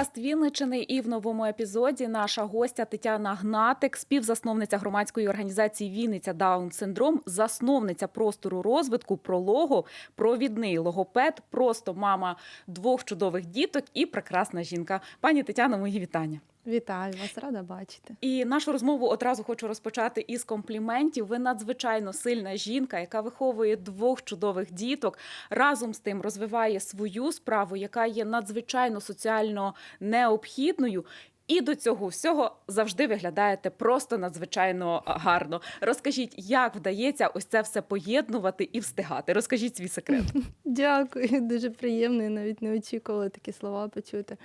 подкаст Вінничини. І в новому епізоді наша гостя Тетяна Гнатик, співзасновниця громадської організації Вінниця Даун Синдром, засновниця простору розвитку, прологу, провідний логопед, просто мама двох чудових діток і прекрасна жінка. Пані Тетяно, мої вітання. Вітаю вас, рада бачити. І нашу розмову одразу хочу розпочати із компліментів. Ви надзвичайно сильна жінка, яка виховує двох чудових діток. Разом з тим розвиває свою справу, яка є надзвичайно соціально необхідною. І до цього всього завжди виглядаєте просто надзвичайно гарно. Розкажіть, як вдається ось це все поєднувати і встигати. Розкажіть свій секрет. Дякую, дуже приємно. Я навіть не очікувала такі слова почути.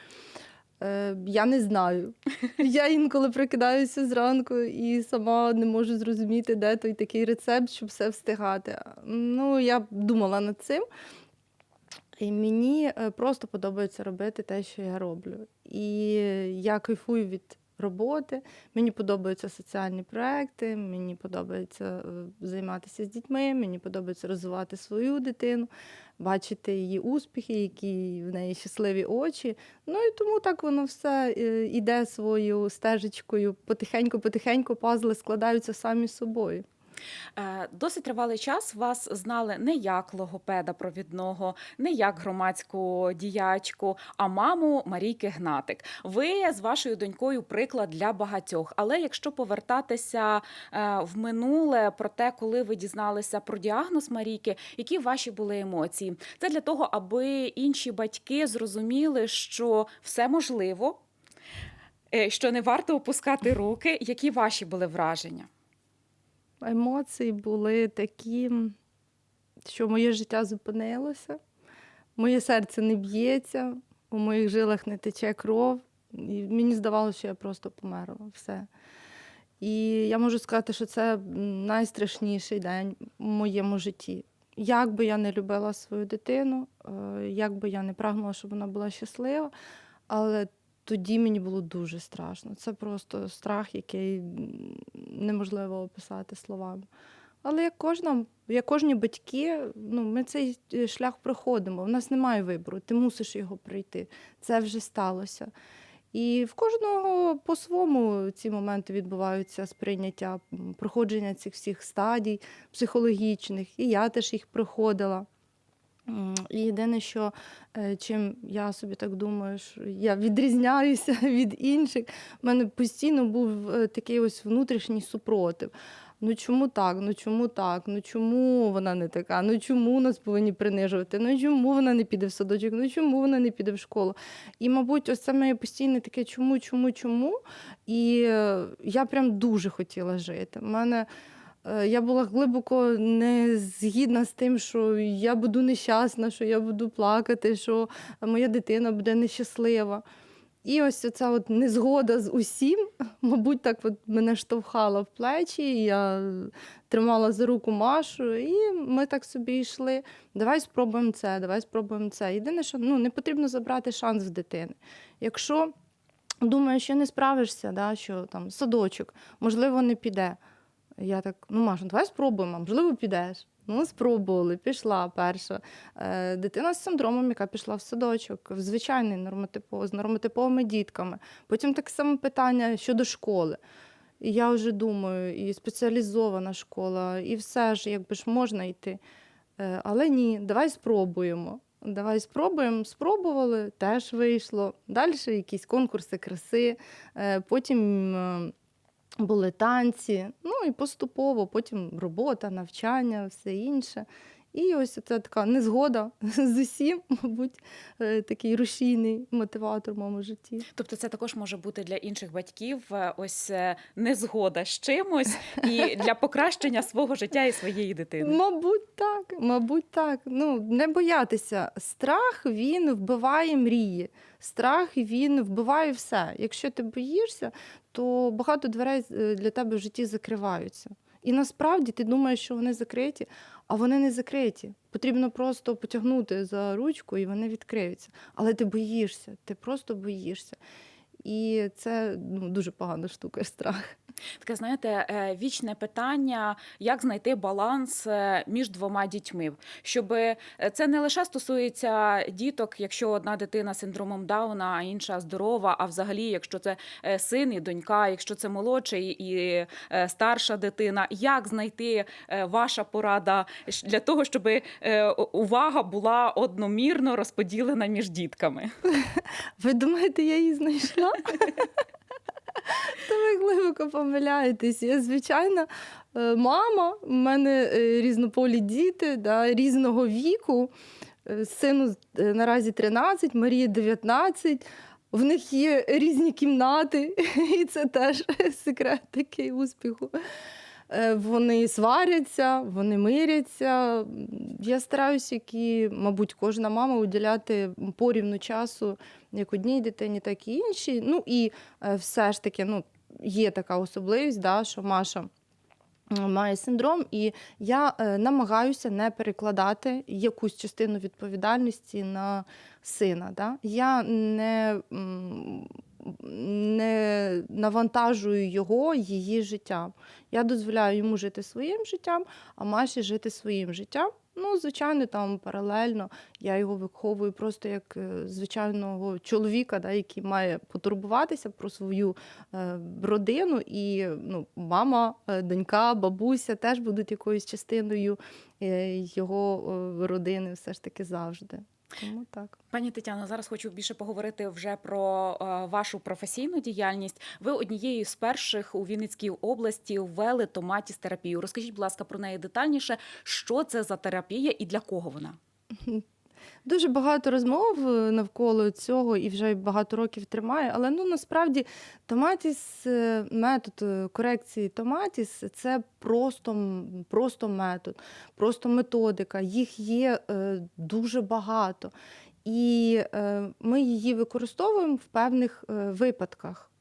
Е, я не знаю. Я інколи прокидаюся зранку і сама не можу зрозуміти, де той такий рецепт, щоб все встигати. Ну, я думала над цим. І мені е, просто подобається робити те, що я роблю. І я кайфую від роботи, мені подобаються соціальні проекти, мені подобається е, займатися з дітьми, мені подобається розвивати свою дитину, бачити її успіхи, які в неї щасливі очі. Ну і тому так воно все йде іде свою стежечкою. Потихеньку-потихеньку пазли складаються самі собою. Е, Досить тривалий час вас знали не як логопеда провідного, не як громадську діячку, а маму Марійки Гнатик. Ви з вашою донькою приклад для багатьох. Але якщо повертатися е, в минуле про те, коли ви дізналися про діагноз Марійки, які ваші були емоції? Це для того, аби інші батьки зрозуміли, що все можливо, е, що не варто опускати руки. Які ваші були враження? Емоції були такі, що моє життя зупинилося, моє серце не б'ється, у моїх жилах не тече кров. І мені здавалося, що я просто померла. Все. І я можу сказати, що це найстрашніший день у моєму житті. Як би я не любила свою дитину, е, як би я не прагнула, щоб вона була щаслива, але тоді мені було дуже страшно. Це просто страх, який неможливо описати словами. Але як кожна, як кожні батьки, ну, ми цей е, шлях проходимо. У нас немає вибору, ти мусиш його пройти. Це вже сталося. І в кожного по-своєму ці моменти відбуваються сприйняття, проходження цих всіх стадій психологічних. І я теж їх проходила. І єдине, що е, чим я собі так думаю, що я відрізняюся від інших, в мене постійно був е, такий ось внутрішній супротив. Ну чому так? Ну чому так? Ну чому вона не така? Ну чому нас повинні принижувати? Ну чому вона не піде в садочок? Ну чому вона не піде в школу? І, мабуть, ось це моє постійне таке чому, чому, чому. І е, я прям дуже хотіла жити. У мене я була глибоко не згідна з тим, що я буду нещасна, що я буду плакати, що моя дитина буде нещаслива. І ось ця от незгода з усім, мабуть, так от мене штовхала в плечі. Я тримала за руку Машу, і ми так собі йшли. Давай спробуємо це, давай спробуємо це. Єдине, що ну, не потрібно забрати шанс в дитини. Якщо думаєш, що не справишся, да, що там садочок, можливо, не піде. Я так, ну Маша, давай спробуємо, можливо, підеш. Ну, спробували, пішла перша. Е, Дитина з синдромом, яка пішла в садочок, в звичайний нормотиповий, з нормотиповими дітками. Потім таке саме питання щодо школи. І я вже думаю, і спеціалізована школа, і все ж, якби ж можна йти. Е, Але ні, давай спробуємо. Давай спробуємо. Спробували, теж вийшло. Далі якісь конкурси краси, е, потім. Були танці, ну і поступово, потім робота, навчання, все інше. І ось це така незгода з усім, мабуть, е, такий рушійний мотиватор в моєму житті. Тобто, це також може бути для інших батьків е, ось е, незгода з чимось і для покращення свого життя і своєї дитини. Мабуть, так, мабуть, так. Ну не боятися. Страх він вбиває мрії. Страх він вбиває все. Якщо ти боїшся, то багато дверей для тебе в житті закриваються. І насправді ти думаєш, що вони закриті, а вони не закриті. Потрібно просто потягнути за ручку і вони відкриються. Але ти боїшся, ти просто боїшся. І це ну, дуже погана штука, страх. Таке, знаєте, е, вічне питання, як знайти баланс е, між двома дітьми, щоб е, це не лише стосується діток, якщо одна дитина з синдромом Дауна, а інша здорова. А взагалі, якщо це син і донька, якщо це молодший і старша дитина, як знайти ваша порада для того, щоб увага була одномірно розподілена між дітками? Ви думаєте, я її знайшла? То ви глибоко помиляєтесь. Я, звичайно, е, мама, в мене е, різнополі діти да, різного віку. Е, Сину наразі 13, Марії 19. В них є різні кімнати, і це теж секрет такий успіху. Е, Вони сваряться, вони миряться. Я стараюся, як і, мабуть, кожна мама уділяти порівну часу як одній дитині, так і іншій. Ну і е, все ж таки, ну, є така особливість, да, що Маша. Має синдром, і я е, намагаюся не перекладати якусь частину відповідальності на сина. Да? Я не, не навантажую його, її життям. Я дозволяю йому жити своїм життям, а Маші жити своїм життям. Ну, звичайно, там паралельно я його виховую просто як е, звичайного чоловіка, да, який має потурбуватися про свою е, родину. І ну, мама, е, донька, бабуся теж будуть якоюсь частиною е, його е, родини все ж таки завжди. Тому так. Пані Тетяно, зараз хочу більше поговорити вже про е, вашу професійну діяльність. Ви однією з перших у Вінницькій області ввели томатіс терапію. Розкажіть, будь ласка, про неї детальніше, що це за терапія і для кого вона? Дуже багато розмов е, навколо цього і вже багато років тримає. Але ну насправді томатіс, е, метод е, корекції томатіс це просто, просто метод, просто методика. Їх є дуже багато. І ми її використовуємо в певних випадках.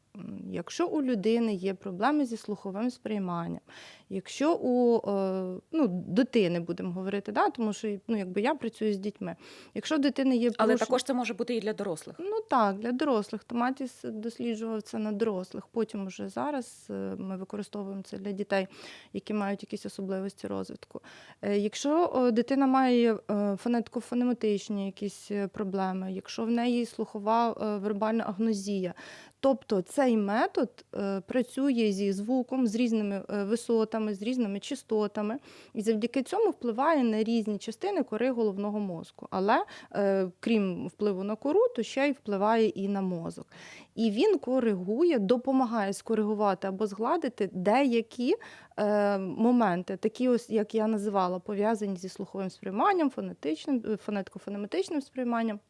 Якщо у людини є проблеми зі слуховим сприйманням, якщо у е, ну, дитини будемо говорити, да, тому що ну, якби я працюю з дітьми. Якщо дитини є Але порушення- також це може бути і для дорослих. Ну так, для дорослих. Томатіс досліджував це на дорослих. Потім уже зараз е, ми використовуємо це для дітей, які мають якісь особливості розвитку. Е, Якщо дитина має фонетико-фонематичні якісь проблеми, якщо в неї слухова вербальна агнозія, тобто цей метод працює зі звуком, з різними висотами, з різними частотами, і завдяки цьому впливає на різні частини кори головного мозку. Але е, крім впливу на кору, то ще й впливає і на мозок. І він коригує, допомагає скоригувати або згладити деякі е, моменти, такі ось, як я називала, пов'язані зі слуховим сприйманням, фонетичним, е, фонетико-фонематичним сприйманням.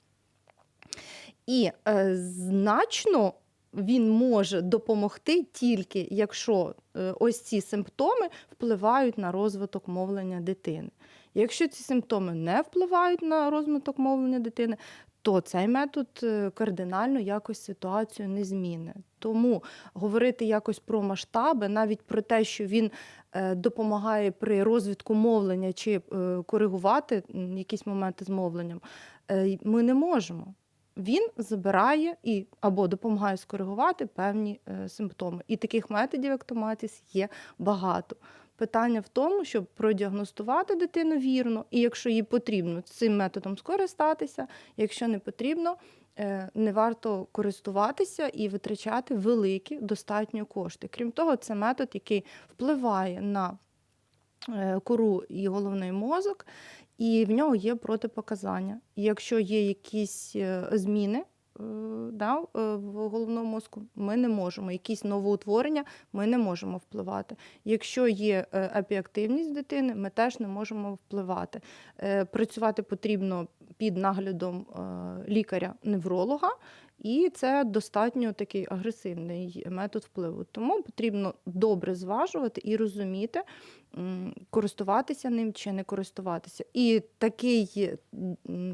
І е, значно він може допомогти тільки, якщо е, ось ці симптоми впливають на розвиток мовлення дитини. Якщо ці симптоми не впливають на розвиток мовлення дитини, то цей метод е, кардинально якось ситуацію не змінить. Тому говорити якось про масштаби, навіть про те, що він е, допомагає при розвитку мовлення чи коригувати якісь моменти з мовленням, ми не можемо. Він забирає і або допомагає скоригувати певні е, симптоми. І таких методів, як томатіс, є багато. Питання в тому, щоб продіагностувати дитину вірно, і якщо їй потрібно цим методом скористатися, якщо не потрібно, е, не варто користуватися і витрачати великі достатньо кошти. Крім того, це метод, який впливає на е, кору і головний мозок, і в нього є протипоказання. І якщо є якісь е, зміни е, да, е, в головному мозку, ми не можемо. Якісь новоутворення ми не можемо впливати. Якщо є епіактивність дитини, ми теж не можемо впливати. Працювати потрібно під наглядом лікаря-невролога. І це достатньо такий агресивний метод впливу. Тому потрібно добре зважувати і розуміти, користуватися ним чи не користуватися. І такий,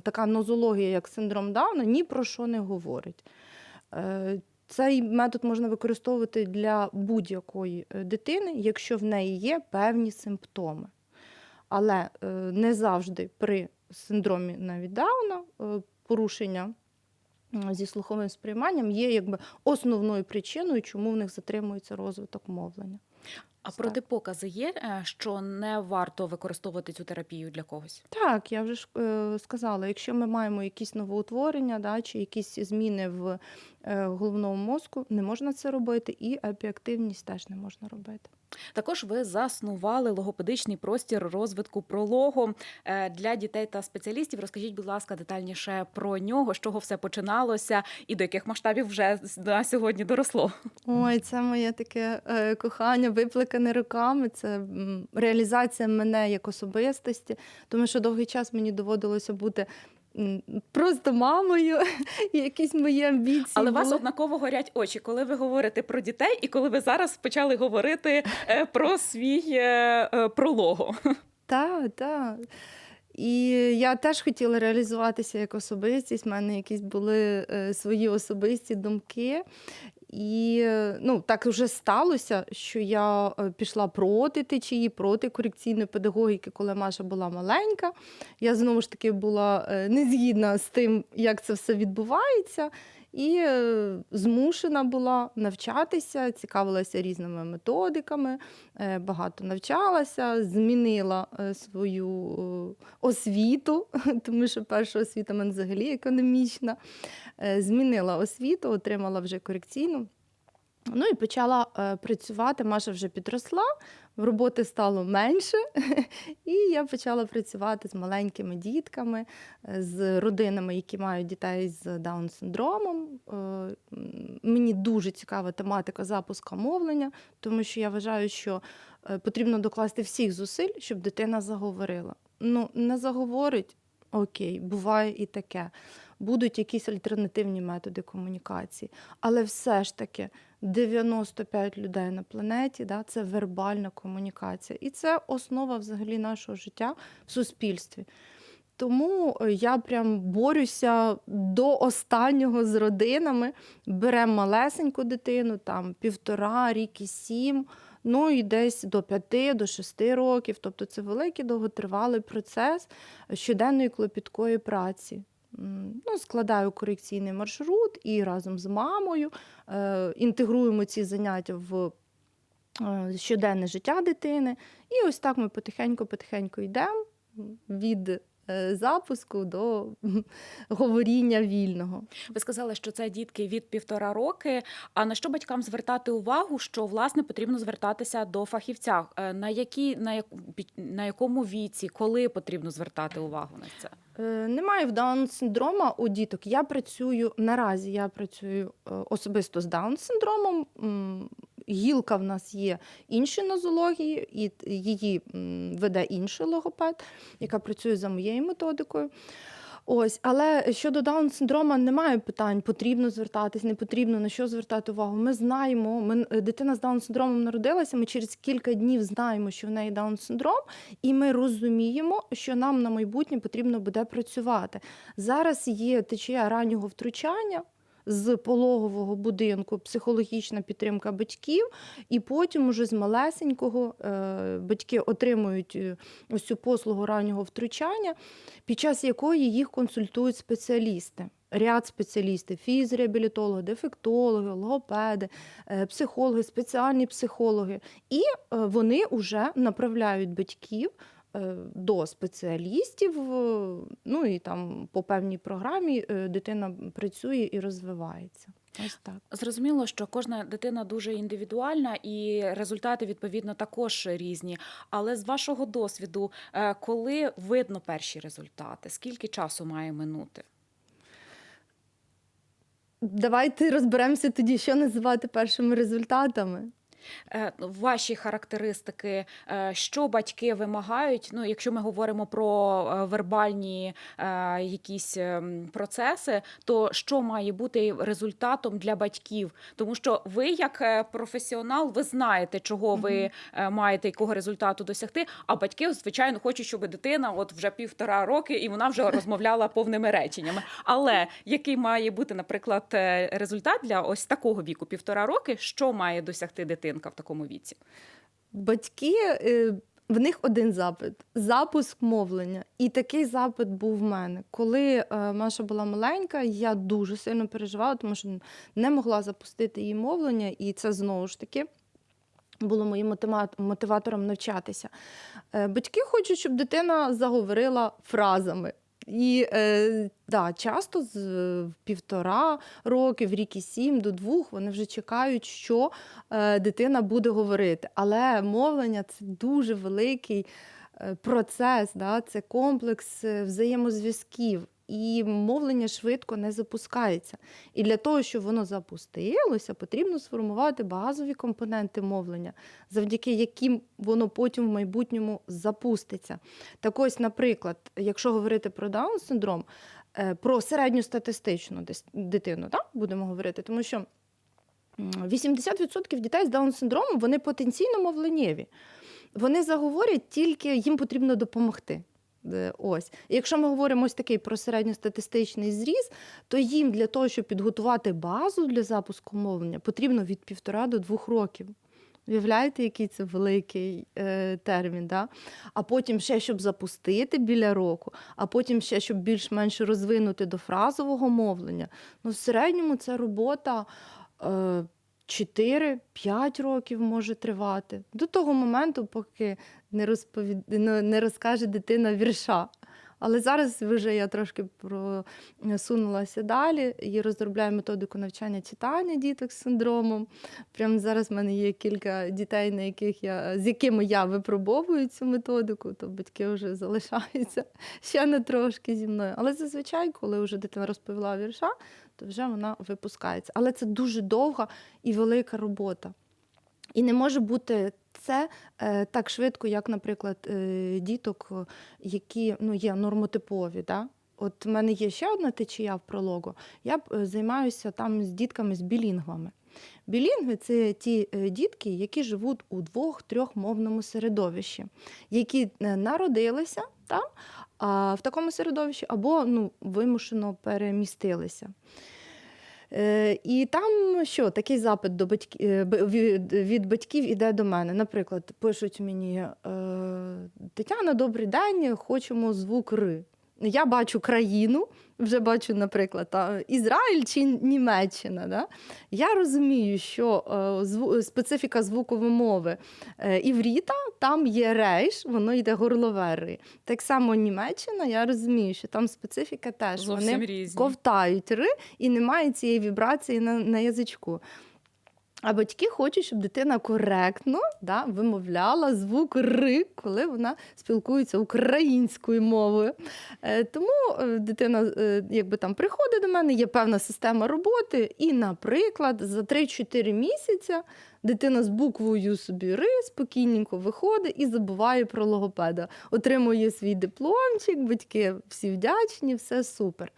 така нозологія, як синдром Дауна, ні про що не говорить. Е, Цей метод можна використовувати для будь-якої е, дитини, якщо в неї є певні симптоми. Але е, не завжди при синдромі навіть Дауна порушення зі слуховим сприйманням є якби основною причиною, чому в них затримується розвиток мовлення. А протипокази є, е, що не варто використовувати цю терапію для когось? Так, я вже ж е, сказала, якщо ми маємо якісь новоутворення, да, чи якісь зміни в е, головному мозку, не можна це робити, і епіактивність теж не можна робити. Також ви заснували логопедичний простір розвитку прологу для дітей та спеціалістів. Розкажіть, будь ласка, детальніше про нього, з чого все починалося і до яких масштабів вже на сьогодні доросло. Ой, це моє таке е, кохання, виплекане роками. Це реалізація мене як особистості, тому що довгий час мені доводилося бути просто мамою, і якісь мої амбіції. Але у вас однаково горять очі, коли ви говорите про дітей, і коли ви зараз почали говорити е, про свій е, е, пролого. Так, так. І я теж хотіла реалізуватися як особистість. У мене якісь були свої особисті думки. І е, ну, так вже сталося, що я е, пішла проти течії, проти корекційної педагогіки, коли Маша була маленька. Я знову ж таки була е, не згідна з тим, як це все відбувається. І е, змушена була навчатися, цікавилася різними методиками, е, багато навчалася, змінила е, свою освіту, тому що перша освіта в мене взагалі економічна. Змінила освіту, отримала вже корекційну. Ну і почала працювати. Маша вже підросла, роботи стало менше, і я почала працювати з маленькими дітками, з родинами, які мають дітей з Даун-синдромом. Е, Мені дуже цікава тематика запуску мовлення, тому що я вважаю, що е, потрібно докласти всіх зусиль, щоб дитина заговорила. Ну, не заговорить, окей, буває і таке. Будуть якісь альтернативні методи комунікації, але все ж таки 95 людей на планеті да, це вербальна комунікація. І це основа взагалі нашого життя в суспільстві. Тому е, я прям борюся до останнього з родинами. Беремо малесеньку дитину, там півтора, рік і сім, ну і десь до п'яти, до шести років. Тобто це великий довготривалий процес щоденної клопіткої праці. Ну, складаю корекційний маршрут і разом з мамою е, інтегруємо ці заняття в е, щоденне життя дитини. І ось так ми потихеньку-потихеньку йдемо від запуску до говоріння вільного. Ви сказали, що це дітки від півтора роки. А на що батькам звертати увагу, що власне потрібно звертатися до фахівця? Е, На які на, як, на якому віці, коли потрібно звертати увагу на це? Е, Немає в Даун-синдрома у діток. Я працюю наразі. Я працюю е, особисто з Даун-синдромом. М, Гілка в нас є інші нозології, і її веде інший логопед, яка працює за моєю методикою. Ось, але щодо Даун-синдрома немає питань, потрібно звертатись, не потрібно, на що звертати увагу. Ми знаємо, ми, е, дитина з Даун-синдромом народилася, ми через кілька днів знаємо, що в неї Даун-синдром, і ми розуміємо, що нам на майбутнє потрібно буде працювати. Зараз є течія раннього втручання. З пологового будинку психологічна підтримка батьків, і потім уже з малесенького е, батьки отримують е, ось цю послугу раннього втручання, під час якої їх консультують спеціалісти. Ряд спеціалістів, фізреабілітологи, дефектологи, логопеди, е, психологи, спеціальні психологи. І вони вже направляють батьків до спеціалістів. е, Ну і там по певній програмі е, дитина працює і розвивається. Ось так. Зрозуміло, що кожна дитина дуже індивідуальна, і результати відповідно також різні. Але з вашого досвіду, е, коли видно перші результати, скільки часу має минути? Давайте розберемося тоді, що називати першими результатами. Е, Ваші характеристики, е, що батьки вимагають? Ну, якщо ми говоримо про е, вербальні якісь ем, процеси, то що має бути результатом для батьків? Тому що ви, як професіонал, ви знаєте, чого ви маєте якого результату досягти. А батьки, звичайно, хочуть, щоб дитина от вже півтора роки і вона вже розмовляла повними реченнями. Але який має бути, наприклад, результат для ось такого віку, півтора роки, що має досягти дитинка в такому віці? Батьки е, В них один запит запуск мовлення. І такий запит був в мене. Коли е, Маша була маленька, я дуже сильно переживала, тому що не могла запустити її мовлення, і це знову ж таки. Було моїм мотиватором навчатися. Е, Батьки хочуть, щоб дитина заговорила фразами. І е, да, часто з півтора роки, в рік і сім до двох вони вже чекають, що е, дитина буде говорити. Але мовлення це дуже великий е, процес, да? це комплекс е, взаємозв'язків. І мовлення швидко не запускається. І для того, щоб воно запустилося, потрібно сформувати базові компоненти мовлення, завдяки яким воно потім в майбутньому запуститься. Так ось, наприклад, якщо говорити про Даун-синдром, е, про середньостатистичну дитину, так, будемо говорити, тому що 80% дітей з Даун-синдромом вони потенційно мовленєві. Вони заговорять тільки їм потрібно допомогти. Е, Ось. І якщо ми говоримо ось такий про середньостатистичний зріз, то їм для того, щоб підготувати базу для запуску мовлення, потрібно від півтора до двох років. Уявляєте, який це великий е, термін, да? а потім ще, щоб запустити біля року, а потім ще, щоб більш-менш розвинути до фразового мовлення. Ну, в середньому це робота е, 4-5 років може тривати. До того моменту, поки не, розповід... ну, не розкаже дитина вірша. Але зараз вже я трошки просунулася далі і розробляю методику навчання читання діток з синдромом. Прямо зараз в мене є кілька дітей, на яких я, з якими я випробовую цю методику, то батьки вже залишаються ще не трошки зі мною. Але зазвичай, коли вже дитина розповіла вірша, то вже вона випускається. Але це дуже довга і велика робота. І не може бути це е, так швидко, як, наприклад, е, діток, е, які ну, є нормотипові. Да? От в мене є ще одна течія в прологу. Я займаюся там з дітками з білінгвами. Білінгви це ті дітки, які живуть у двох-трьох мовному середовищі, які народилися там, в такому середовищі або ну, вимушено перемістилися. Е, І там що, такий запит до батьки, е, від, батьків іде до мене. Наприклад, пишуть мені: е, Тетяна, добрий день, хочемо звук Р. Я бачу країну, вже бачу, наприклад, та, Ізраїль чи Німеччина. Да? Я розумію, що е, зву, специфіка звукової мови е, івріта, там є рейш, воно йде горлове ри. Так само Німеччина, я розумію, що там специфіка теж. Зовсім вони різні. ковтають ри і немає цієї вібрації на, на язичку. А батьки хочуть, щоб дитина коректно да, вимовляла звук ри, коли вона спілкується українською мовою. Е, тому е, дитина е, якби там приходить до мене, є певна система роботи, і, наприклад, за 3-4 місяця дитина з буквою собі ри спокійненько виходить і забуває про логопеда. Отримує свій дипломчик, батьки всі вдячні, все супер.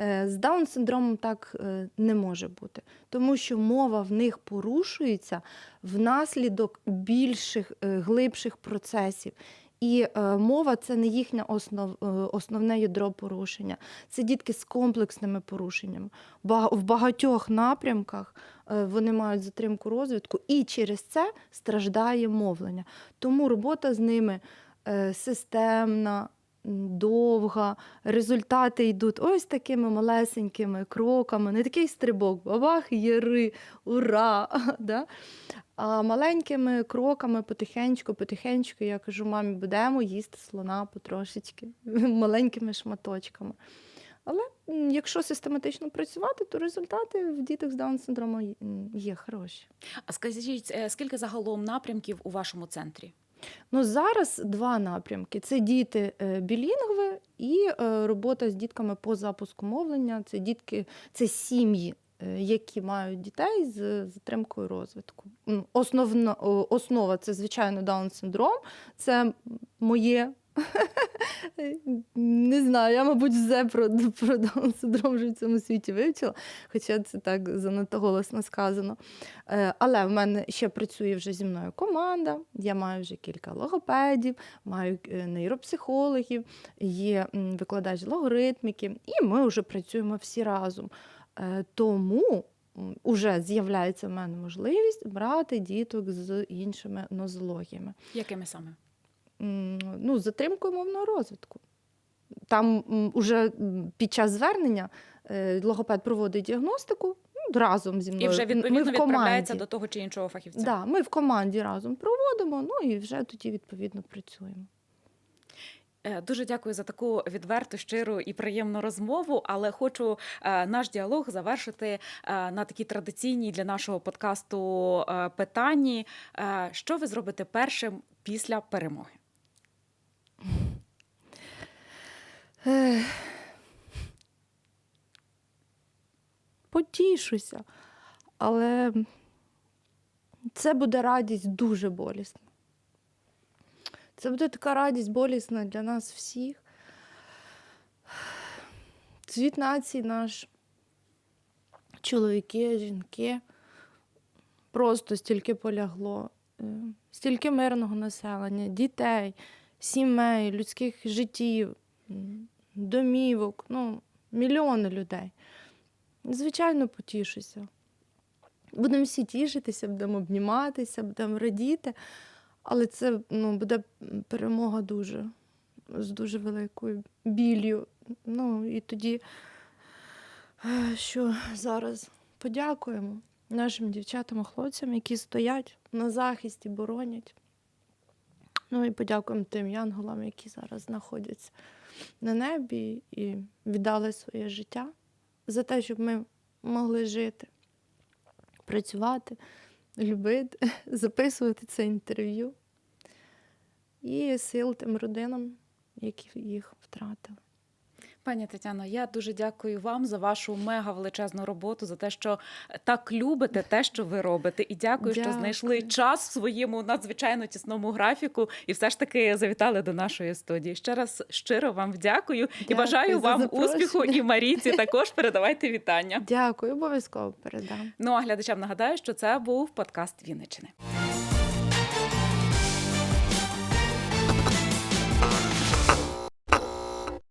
Е, З Даун-синдромом так е, не може бути, тому що мова в них порушується внаслідок більших, е, глибших процесів. І е, мова це не їхнє основ, е, основне ядро порушення. Це дітки з комплексними порушеннями. Ба- В багатьох напрямках е, вони мають затримку розвитку, і через це страждає мовлення. Тому робота з ними е, системна, довга, результати йдуть ось такими малесенькими кроками, не такий стрибок, бабах, єри, ура! Да? А маленькими кроками потихеньку, потихеньку, я кажу, мамі, будемо їсти слона потрошечки, маленькими шматочками. Але якщо систематично працювати, то результати в діток з Даун-синдромом є хороші. А скажіть, е, скільки загалом напрямків у вашому центрі? Ну, зараз два напрямки: це діти е, білінгви і е, робота з дітками по запуску мовлення. Це дітки, це сім'ї, е, які мають дітей з затримкою розвитку. Основна основа це, звичайно, Даун-синдром. Це моє. Не знаю, я, мабуть, все про, про Даун-синдром вже в цьому світі вивчила, хоча це так занадто голосно сказано. Е, Але в мене ще працює вже зі мною команда. Я маю вже кілька логопедів, маю е, нейропсихологів, є викладач логоритміки, і ми вже працюємо всі разом. Е, Тому уже з'являється в мене можливість брати діток з іншими нозологіями. Якими саме? ну, затримкою мовного розвитку. Там уже під час звернення е, логопед проводить діагностику ну, разом зі мною. І вже відповідно ми в відправляється до того чи іншого фахівця. Да, ми в команді разом проводимо, ну і вже тоді відповідно працюємо. Е, Дуже дякую за таку відверту, щиру і приємну розмову. Але хочу е, наш діалог завершити на такій традиційній для нашого подкасту питанні. Що ви зробите першим після перемоги? Потішуся, але це буде радість дуже болісна. Це буде така радість болісна для нас всіх. Світ нації наш, чоловіки, жінки, просто стільки полягло, е, стільки мирного населення, дітей, сімей, людських життів, домівок, ну, мільйони людей. Звичайно, потішуся. Будемо всі тішитися, будемо обніматися, будемо радіти, але це ну, буде перемога дуже з дуже великою біллю. Ну і тоді, е, що зараз подякуємо нашим дівчатам і хлопцям, які стоять на захисті, боронять. Ну і подякуємо тим янголам, які зараз знаходяться на небі і віддали своє життя за те, щоб ми могли жити, працювати, любити, записувати це інтерв'ю. І сил тим родинам, які їх втратили. Пані Тетяно, я дуже дякую вам за вашу мега величезну роботу, за те, що так любите те, що ви робите. І дякую, що знайшли час в своєму надзвичайно тісному графіку і все ж таки завітали до нашої студії. Ще раз щиро вам дякую і Дякую бажаю вам запрошення. успіху. І Марійці також передавайте вітання. Дякую, обов'язково передам. Ну а глядачам нагадаю, що це був подкаст Вінничини.